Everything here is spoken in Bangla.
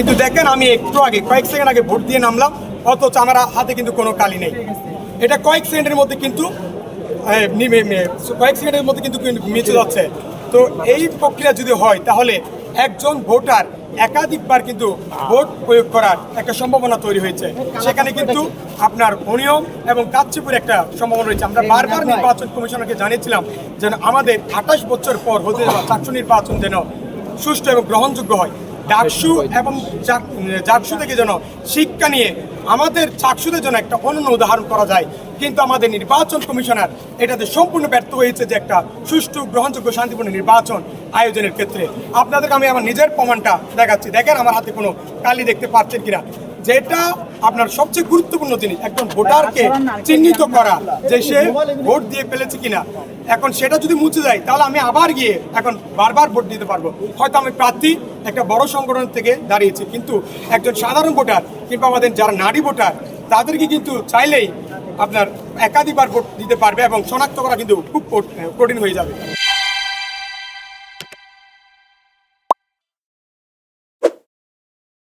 কিন্তু দেখেন আমি একটু আগে, কয়েক সেকেন্ড আগে ভোট দিয়ে নামলাম, অথচ আমার হাতে কিন্তু কোনো কালি নেই। এটা কয়েক সেকেন্ডের মধ্যে কিন্তু কয়েক সেকেন্ডের মধ্যে কিন্তু মিচে যাচ্ছে। তো এই প্রক্রিয়া যদি হয়, তাহলে একজন ভোটার একাধিকবার কিন্তু ভোট প্রয়োগ করার একটা সম্ভাবনা তৈরি হয়েছে। সেখানে কিন্তু আপনার অনিয়ম এবং কাচ্ছিপুর একটা সম্ভাবনা রয়েছে। আমরা বারবার নির্বাচন কমিশনারকে জানিয়েছিলাম যেন আমাদের আঠাশ বছর পর হতে চারশো নির্বাচন যেন সুষ্ঠু এবং গ্রহণযোগ্য হয়। ডাকসু এবং চাক- থেকে যেন শিক্ষা নিয়ে আমাদের চাকসুদের জন্য একটা অনন্য উদাহরণ করা যায়। কিন্তু আমাদের নির্বাচন কমিশনার এটাতে সম্পূর্ণ ব্যর্থ হয়েছে যে একটা সুষ্ঠু, গ্রহণযোগ্য, শান্তিপূর্ণ নির্বাচন আয়োজনের ক্ষেত্রে। আপনাদেরকে আমি আমার নিজের প্রমাণটা দেখাচ্ছি। দেখেন আমার হাতে কোনো কালি দেখতে পাচ্ছেন কিনা। যেটা আপনার সবচেয়ে গুরুত্বপূর্ণ জিনিস, একজন ভোটারকে চিহ্নিত করা যে সে ভোট দিয়ে ফেলেছে কিনা। এখন সেটা যদি মুছে যায় তাহলে আমি আবার গিয়ে এখন বারবার ভোট দিতে পারব। হয়তো আমি প্রার্থী একটা বড় সংগঠন থেকে দাঁড়িয়েছে। কিন্তু একজন সাধারণ ভোটার কিংবা আমাদের যারা নারী ভোটার, তাদেরকে কিন্তু চাইলেই আপনার একাধিকবার ভোট দিতে পারবে এবং শনাক্ত করা কিন্তু খুব কঠিন হয়ে যাবে।